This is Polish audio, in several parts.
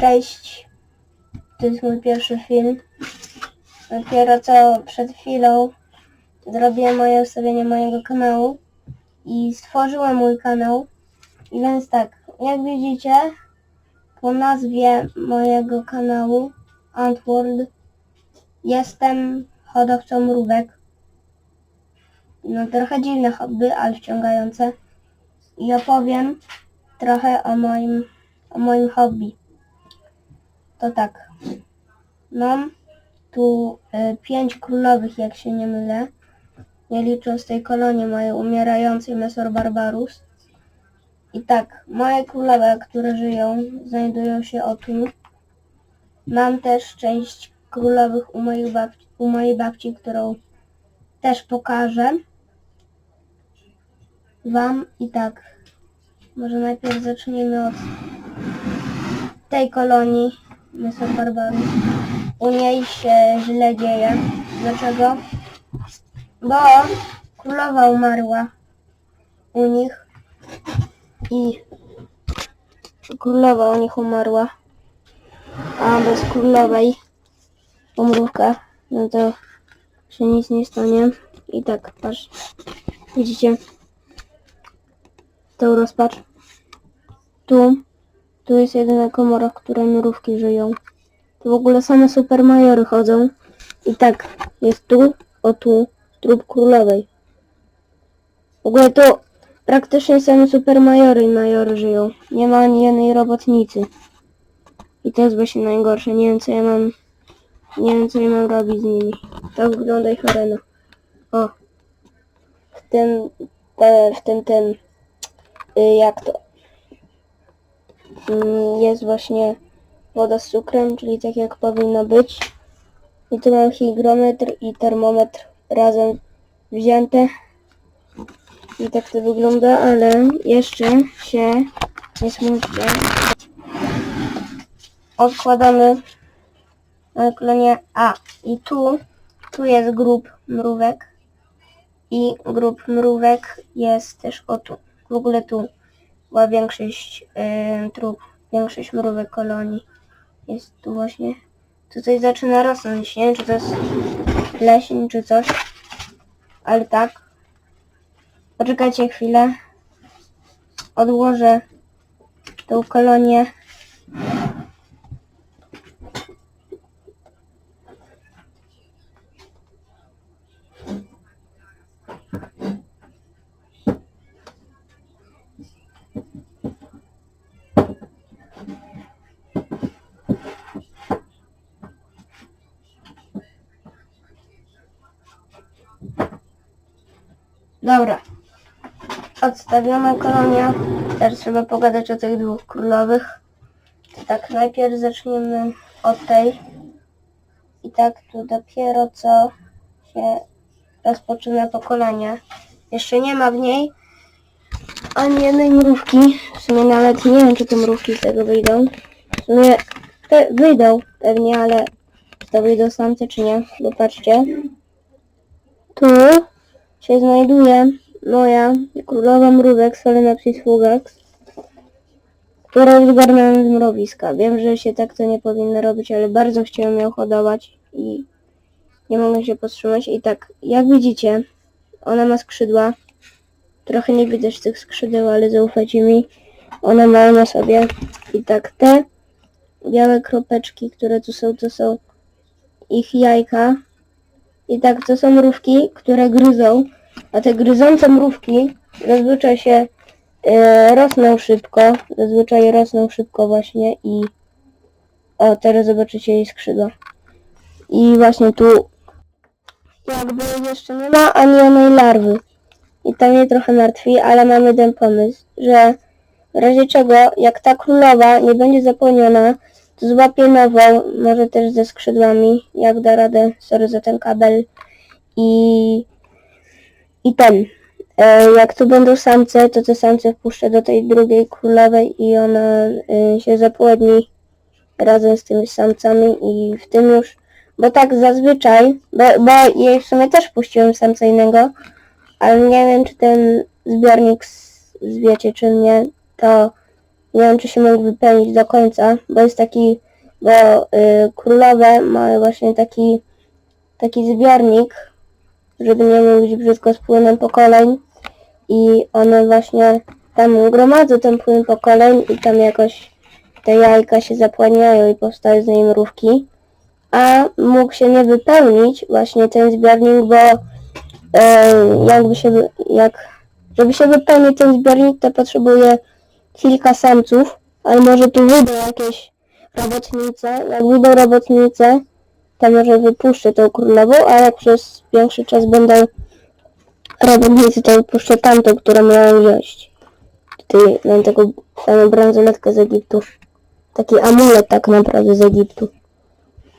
Cześć. To jest mój pierwszy film. Dopiero co przed chwilą zrobiłem moje ustawienie mojego kanału i stworzyłem mój kanał. I więc tak, jak widzicie, po nazwie mojego kanału Antworld jestem hodowcą mrówek. No trochę dziwne hobby, ale wciągające. I opowiem trochę o moim, o moim hobby. To tak. Mam tu y, pięć królowych, jak się nie mylę. Nie licząc tej kolonii mojej umierającej Mesor Barbarus. I tak, moje królowe, które żyją, znajdują się o tu. Mam też część królowych u, moich babci, u mojej babci, którą też pokażę Wam. I tak, może najpierw zacznijmy od tej kolonii Mesor Barbarus. U niej się źle dzieje. Dlaczego? Bo królowa umarła u nich i królowa u nich umarła, a bez królowej umrówka, no to się nic nie stanie. I tak, patrz, widzicie tą rozpacz? Tu, tu jest jedyna komora, w której mrówki żyją. Tu w ogóle same super majory chodzą. I tak, jest tu, o tu, trup królowej. W ogóle tu praktycznie same super majory i majory żyją. Nie ma ani jednej robotnicy. I to jest właśnie najgorsze. Nie wiem co ja mam. Nie wiem co ja mam robić z nimi. Tak wygląda ich arena. O. W tym, w tym, tym, y, jak to? Mm, Jest właśnie woda z cukrem, czyli tak jak powinno być. I tu mam hygrometr i termometr razem wzięte. I tak to wygląda, ale jeszcze się nie smućcie. Odkładamy na kolonie A. I tu, tu jest grup mrówek. I grup mrówek jest też o tu. W ogóle tu była większość yy, trup, większość mrówek kolonii. Jest tu właśnie. Tutaj zaczyna rosnąć, nie czy to jest leśń czy coś. Ale tak. Poczekajcie chwilę. Odłożę tą kolonię. Dobra. Odstawiona kolonia. Teraz trzeba pogadać o tych dwóch królowych. Tak, najpierw zaczniemy od tej. I tak tu dopiero co się rozpoczyna pokolenie. Jeszcze nie ma w niej ani jednej mrówki. W sumie nawet nie wiem, czy te mrówki z tego wyjdą. W sumie te wyjdą pewnie, ale czy to wyjdą samce, czy nie? Bo patrzcie. Tu się znajduje moja królowa mrówek Solenopsis fugax, którą zgarnąłem z mrowiska. Wiem, że się tak to nie powinno robić, ale bardzo chciałem ją hodować i nie mogę się powstrzymać. I tak, jak widzicie, ona ma skrzydła. Trochę nie widać tych skrzydeł, ale zaufajcie mi, one mają na sobie. I tak, te białe kropeczki, które tu są, to są ich jajka. I tak, to są mrówki, które gryzą, a te gryzące mrówki zazwyczaj się e, rosną szybko, zazwyczaj rosną szybko właśnie i o, teraz zobaczycie jej skrzydła. I właśnie tu jakby jeszcze nie ma ani jednej larwy. I to mnie trochę martwi, ale mamy ten pomysł, że w razie czego, jak ta królowa nie będzie zapłoniona, to złapie nową, może też ze skrzydłami, jak da radę, sorry za ten kabel. I, i ten, e, jak tu będą samce, to te samce wpuszczę do tej drugiej królowej i ona e, się zapłodni razem z tymi samcami i w tym już, bo tak zazwyczaj, bo, bo jej w sumie też puściłem samca innego, ale nie wiem czy ten zbiornik z, z wiecie czy nie, to Nie wiem, czy się mógł wypełnić do końca, bo jest taki, bo y, królowe mają właśnie taki, taki zbiornik, żeby nie mówić brzydko z płynem pokoleń. I one właśnie tam gromadzą ten płyn pokoleń i tam jakoś te jajka się zapłaniają i powstają z niej mrówki, a mógł się nie wypełnić właśnie ten zbiornik, bo e, jakby się, jak, żeby się wypełnić ten zbiornik, to potrzebuje kilka samców, ale może tu wyjdą jakieś robotnice. Jak wyjdą robotnice, to może wypuszczę tą królową, a jak przez większy czas będą robotnicy, to wypuszczę tamtą, którą miałem wziąć. Tutaj mam taką fajną bransoletkę z Egiptu. Taki amulet tak naprawdę z Egiptu.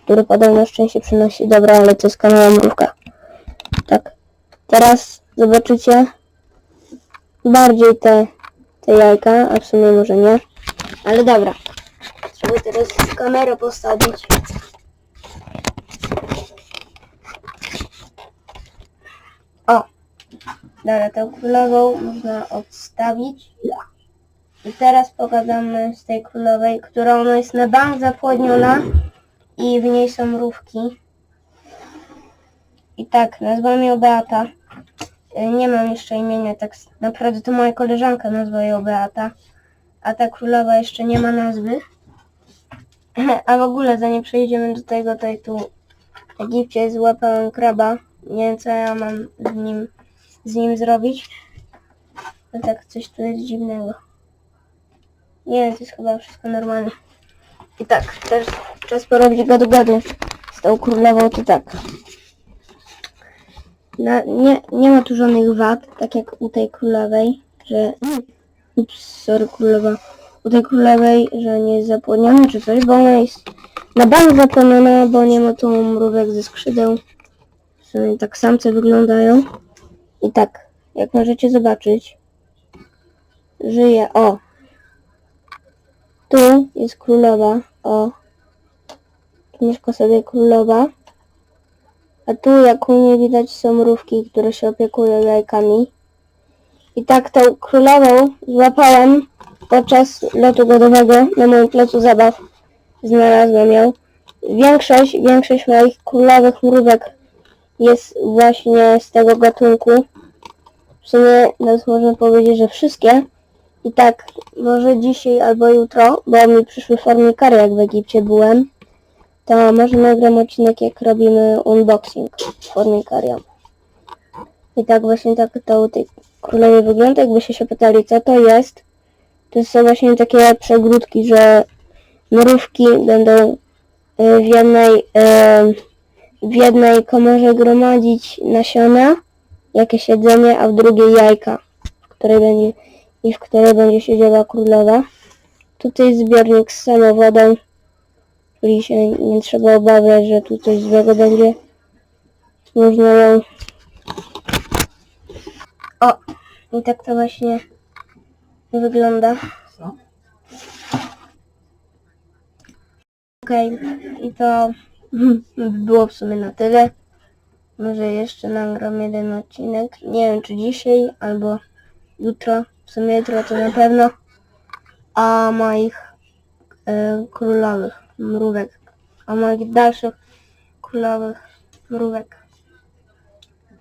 Który podobno szczęście przynosi. Dobra, ale to jest kanała mrówka. Tak. Teraz zobaczycie bardziej te, te jajka, a w sumie może nie. Ale dobra. Trzeba teraz kamerę postawić. O! Dobra, tę królową można odstawić. I teraz pogadamy z tej królowej, która ona jest na bank zapłodniona i w niej są mrówki. I tak, nazwałam ją Beata. E, Nie mam jeszcze imienia, tak naprawdę to moja koleżanka nazwa ją Beata. A ta królowa jeszcze nie ma nazwy. A w ogóle zanim przejdziemy do tego, to tu w Egipcie złapałem kraba. Nie wiem co ja mam z nim, z nim zrobić. No tak, coś tu jest dziwnego. Nie to jest chyba wszystko normalne. I tak, teraz czas porobić gadu-gadu z tą królową, to tak. Nie, nie ma tu żadnych wad, tak jak u tej królowej, że... Ups, sorry królowa. U tej królowej, że nie jest zapłoniona czy coś, bo ona jest na bank zapłoniona, bo nie ma tu mrówek ze skrzydeł. Sumie tak samce wyglądają. I tak, jak możecie zobaczyć, żyje, o, tu jest królowa, o. Tu mieszka sobie królowa. A tu, jak u niej widać, są mrówki, które się opiekują jajkami. I tak tą królową złapałem podczas lotu godowego na moim placu zabaw. Znalazłem ją. Większość, większość moich królowych mrówek jest właśnie z tego gatunku. W sumie nawet można powiedzieć, że wszystkie. I tak, może dzisiaj albo jutro, bo mi przyszły formikary jak w Egipcie byłem, to może nagram odcinek jak robimy unboxing formikarium. I tak właśnie tak to u tej królowej wygląda, jakbyście się pytali co to jest. To są właśnie takie przegródki, że mrówki będą e, w jednej, e, w jednej komorze gromadzić nasiona, jakieś jedzenie, a w drugiej jajka, w której będzie i w której będzie siedziała królowa. Tutaj zbiornik z samowodą, czyli się nie trzeba obawiać, że tu coś złego będzie. Można ją... O! I tak to właśnie wygląda. Co? Okej, i to by było w sumie na tyle. Może jeszcze nagram jeden odcinek. Nie wiem czy dzisiaj albo jutro. W sumie jutro to na pewno. A moich e, królowych mrówek. A moich dalszych królowych mrówek.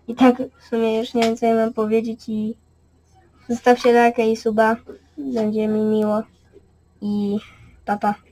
I tak w sumie już nie wiem co ja mam powiedzieć i zostawcie lajka i suba. Będzie mi miło. I papa. Pa.